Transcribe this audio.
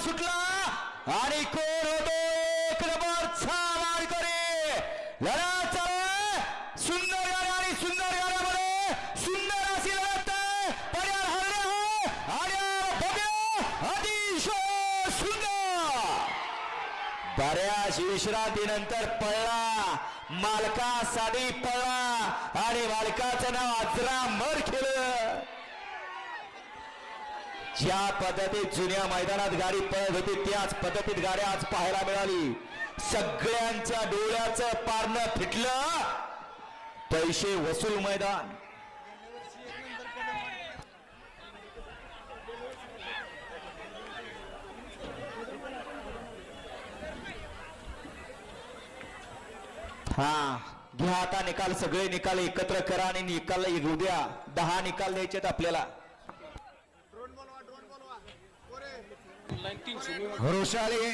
सुटला. आणि कोण होतो? एक नंबरचा मानकरी लढा चालू सुंदर गाड्या आणि सुंदर गाड्यामध्ये सुंदर अशी लढत पर्याय हरले हो आणि अतिशय सुंदर. बऱ्याच विश्रांतीनंतर पळला. मालका साधी पळला. आणि मालकाचं नाव अजरा मर खेळ ज्या पद्धतीत जुन्या मैदानात गाडी पळत होती त्याच पद्धतीत गाडी आज पाहायला मिळाली. सगळ्यांच्या डोळ्याचं पारणं फिटलं. पैसे वसूल मैदान. हा घ्या आता निकाल सगळे निकाल एकत्र करा आणि निकाल उद्या दहा निकाल द्यायचे आहेत आपल्याला. रोषाली